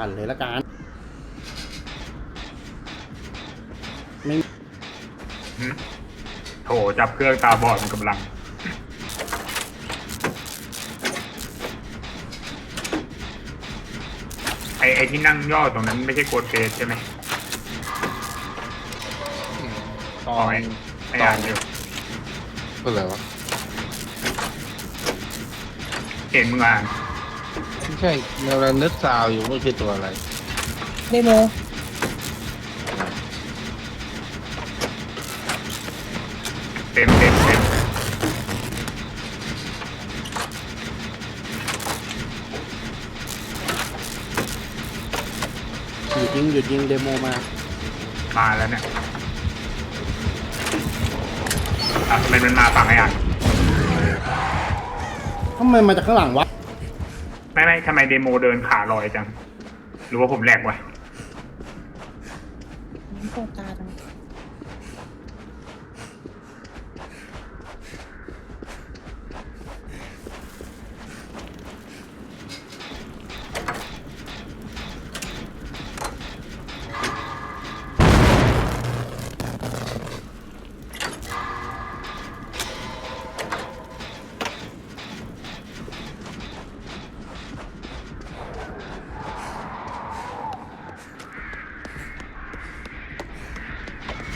ปั่นเลยละกันไม่หึโถจับเครื่องตาบอดมันกำลัง ไอไอที่นั่งย่อตรงนั้นไม่ใช่โกดเฟสใช่ไหมตออ๋อนไอไออ่านอยู่ก็เลยวะเห็นมึงอ่าน ไม่ใช่เรากำลังนึกซาวอยู่ไม่ใช่ตัวอะไรเดโมเต็มเต็มเต็มหยุดยิงหยุดยิงเดโมมา มาแล้วเนี่ยอะทำไมมันมาฝั่งไออ่านทำไมมาจากข้างหลังวะ ไม่ไม่ทำไมเดโมเดินขาลอยจัง หรือว่าผมแหลกวะตรงตาจัง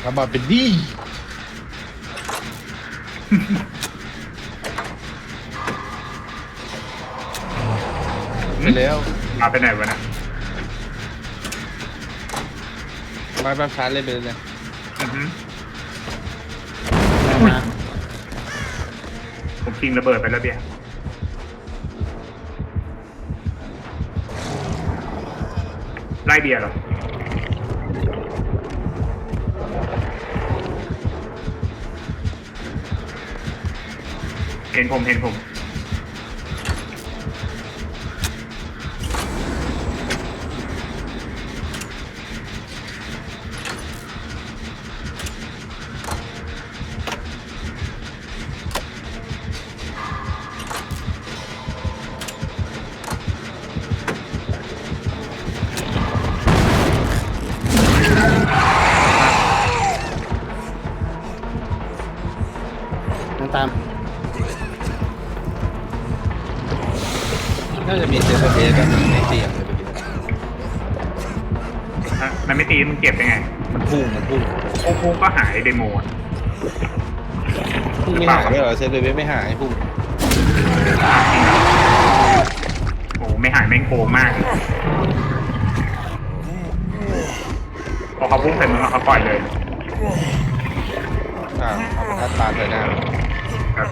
ระบาดเป็นดีไปแล้วมาไปไหนวะนะไม้บรรพาเล่นไปเลยนะอือฮึมาผมทิ้งระเบิดไปแล้วเบียร์ไล่เบียร์เหรอ เห็นผมเห็นผม น่าจะมีเซฟเทสกันในเสียงเลยเมื่อกี้ฮะมันไม่ตีมันเก็บยังไงมันพุ่งมันพุ่งโอ้โหก็หายเดโมอะพุ่งไม่หายไม่เหรอเซฟเทสไม่หายพุ่งโอ้โหไม่หายแม่งโกงมากเลยพอเขาพุ่งใส่มึงแล้วเขาปล่อยเลยอ่าเอาประทัดตาใส่หน้าครับ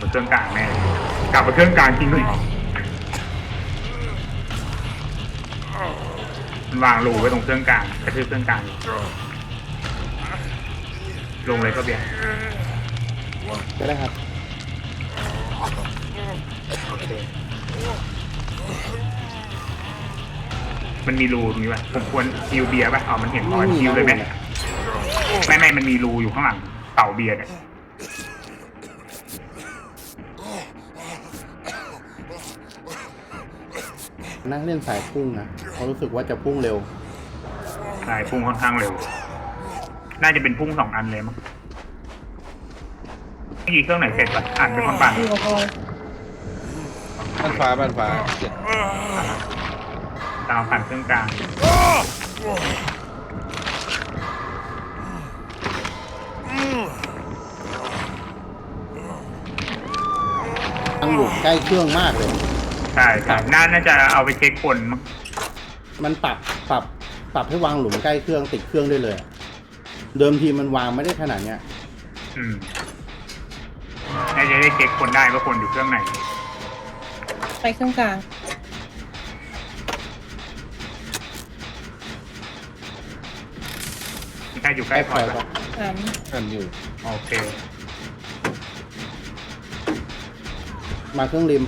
กลับมาเครื่องกลางแน่กลับมาเครื่องกลางจริงเลยมันวางรูไว้ตรงเครื่องกลางกระทืบเครื่องกลางลงเลยก็เบียร์ก็ได้ครับโอเคมันมีรูตรงนี้ป่ะผมควรคิวเบียร์ป่ะเอามันเห็นรอยคิวเลยไหมไม่ไม่มันมีรูอยู่ข้างหลังเต่าเบียร์เนี่ย นั่งเล่นสายพุ่งนะเพราะรู้สึกว่าจะพุ่งเร็วใช่พุ่งค่อนข้างเร็ว น่าจะเป็นพุ่งสองอันเลยมั้งเมื่อกี้เครื่องไหนเสร็จป่ะอ่านเป็นคนปั่นอยู่กับพลอยบ้านฟ้าบ้านฟ้าเจ็ดตามปั่นเครื่องกลางทางหลุมใกล้เครื่องมากเลย ใช่ใช่น่าน่าจะเอาไปเช็คคนมั้งมันปรับปรับปรับให้วางหลุมใกล้เครื่องติดเครื่องได้เลยอะเดิมทีมันวางไม่ได้ขนาดเนี้ย อืมน่าจะได้เช็คคนได้ว่าคนอยู่เครื่องไหน ไปเครื่องกลางมีใครอยู่ใกใกล้ล้พพออยปะปะสามกันอยู่ โอเค มาเครื่องริม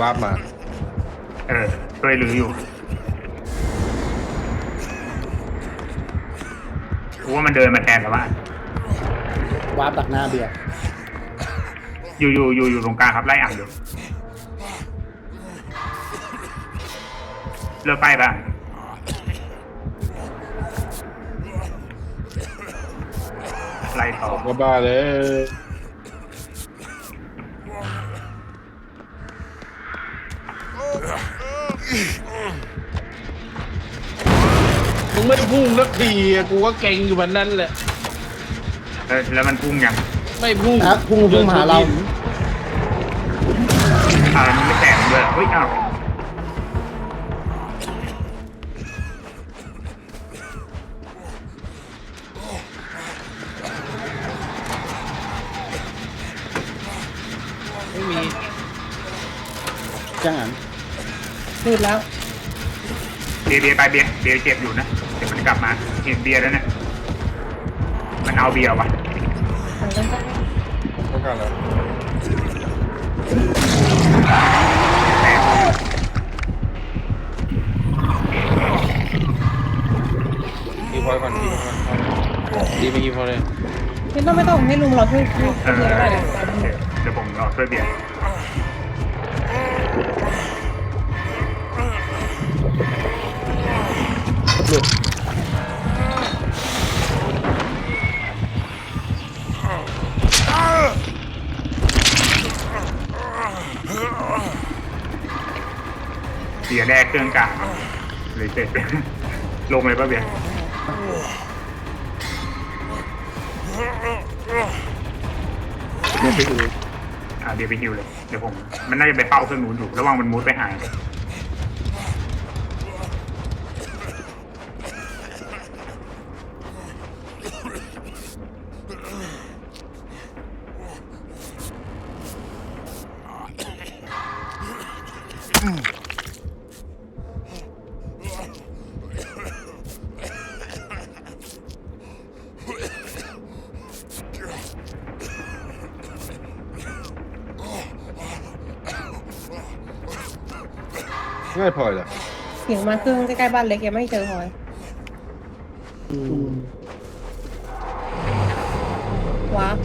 วาร์ปมาเออช่วยหรืออยู่กูว่ามันเดินมาแทนแล้วว่าวาร์ปดักหน้าเบียร์อยู่อยู่อยู่อยู่ตรงกลางครับไล่อ่างอยู่เลือกไปบ้างไล่ต่อ ก็บ้าเลย มึงไม่พุ่งสักทีอะกูก็เก่งอยู่วันนั้นแหละเออแล้วมันพุ่งยังไม่พุ่งอะพุ่งพุ่งมาหาเรา อ่ามันไม่แตกด้วยเฮ้ยอ้าวไม่มีจังอัน พูดแล้ว เบียร์เบียร์ไปเบียร์เบียร์เจ็บอยู่นะ เดี๋ยวมันกลับมาเห็นเบียร์แล้วเนี่ย มันเอาเบียร์ว่ะมันก็จะต้องการแล้วแตกดีพอยก่อนดีพอยก่อนดีไม่ดีพอเลย ไม่ต้องไม่ต้องให้ลุงรอช่วยช่วยเอช่วยอเยอะได้เลยโอเคเดี๋ยวผมรอช่วยเบียร์ เบียร์แรกเครื่องกลางเลยเสร็จลงเลยป่ะเบียร์เบียร์ไปดูอ่าเบียร์ไปฮิวเลย เดี๋ยวผม มันน่าจะไปเป้าเครื่องนู้นอยู่ระวังมันมุดไปหาย ง่ายพอยเหรอเสียงมาเครื่องใกล้ๆบ้านเล็กยังไม่เจอหอยอืมว้าร์ป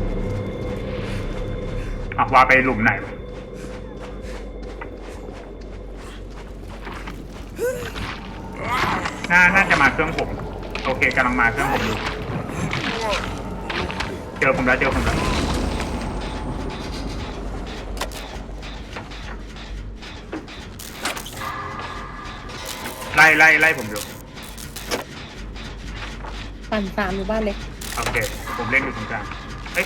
อะว่าไปหลุมไหนวะน่าน่าจะมาเครื่องผม โอเคกำลังมาเครื่องผมอยู่ เจอผมแล้วเจอผมแล้ว ไล่ไล่ไล่ผมอยู่ปั่นสามอยู่บ้านเล็กโอเค ผมเล่นอยู่ตรงกลางเอ้ย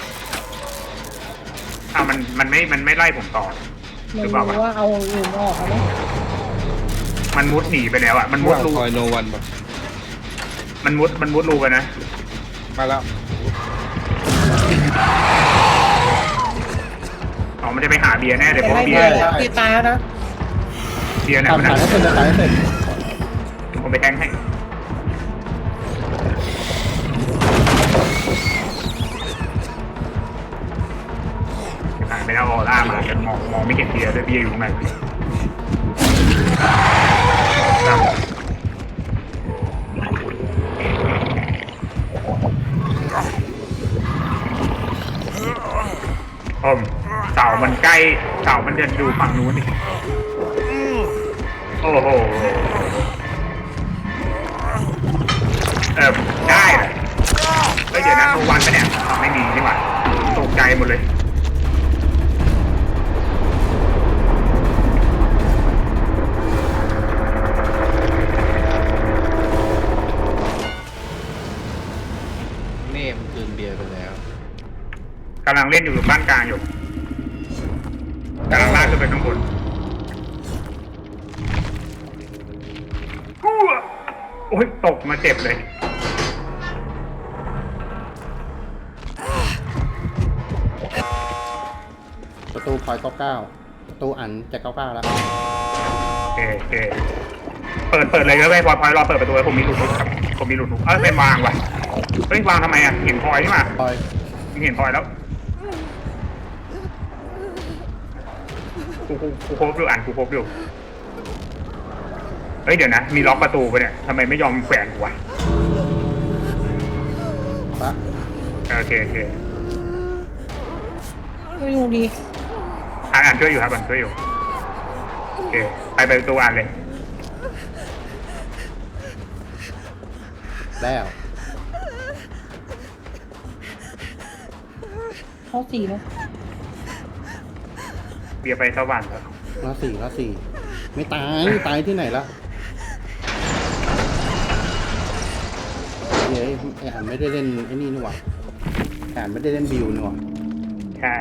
อ่ามันมันไม่มันไม่ไล่ผมต่อ มันหรือเปล่ารู้วะว่าเอาอื่นออกแล้วมันมุดหนีไปแล้วอะมันมุดว่างรูคอยโนวันป่ะมันมุดมันมุดรูไปนะมาแล้วอ๋อมันจะไปหาเบียร์แน่เลยเพแต่ราะไล่เบีเบียยร์ร์เบียร์ตายแล้วนะเบียร์เนี่ยทำมันถ่ายให้เสร็จถ่ายให้เสร็จ ผมไปแทงให้ผ่านไปแล้วออร่ามาแต่มองมองไม่เห็นเบียร์ด้วยเบียร์อยู่ตรงไหนครับอมเสามันใกล้เสามันจะดูฝั่งนู้นนี่โอ้โห ตกใจหมดเลย เน่มันคืนเบียร์ไปแล้ว กำลังเล่นอยู่บ้านกลางอยู่กำลังลากขึ้นไปข้างบนฮู้อะโอ้ยตกมาเจ็บเลย ประตูพอยเก้าเก้าประตูอันจะเก้าเก้าแล้วโอเคโอเคเปิดเปิดเลยก็ได้พลอยพลอยรอเปิดประตูไว้ผมมีหลุดนุกครับผมมีหลุดนุกเออเป็นวางว่ะเฮ้ยวางทำไมอะเห็นพลอยนี่มาพอยเห็นพลอยแล้วกูกูกูโคบดูอ่านกูโคบดูเฮ้ยเดี๋ยวนะ มีล็อกประตูปะเนี่ยทำไมไม่ยอมแขวนกูวะปะโอเคโอเค ไม่รู้ดีอ่านอ่านช่วยอยู่ครับอ่านช่วยอยู่โอเคไปไปประตูอ่านเลยแล้วเข้าสี่ไหมเบียร์ไปสวรรค์แล้วละสี่ละสี่ไม่ตายตายที่ไหนละเย้ยไอ้อ่านไม่ได้เล่นไอ้นี่นี่หว่าไอ้อ่านไม่ได้เล่นบิวนี่หว่า ใช่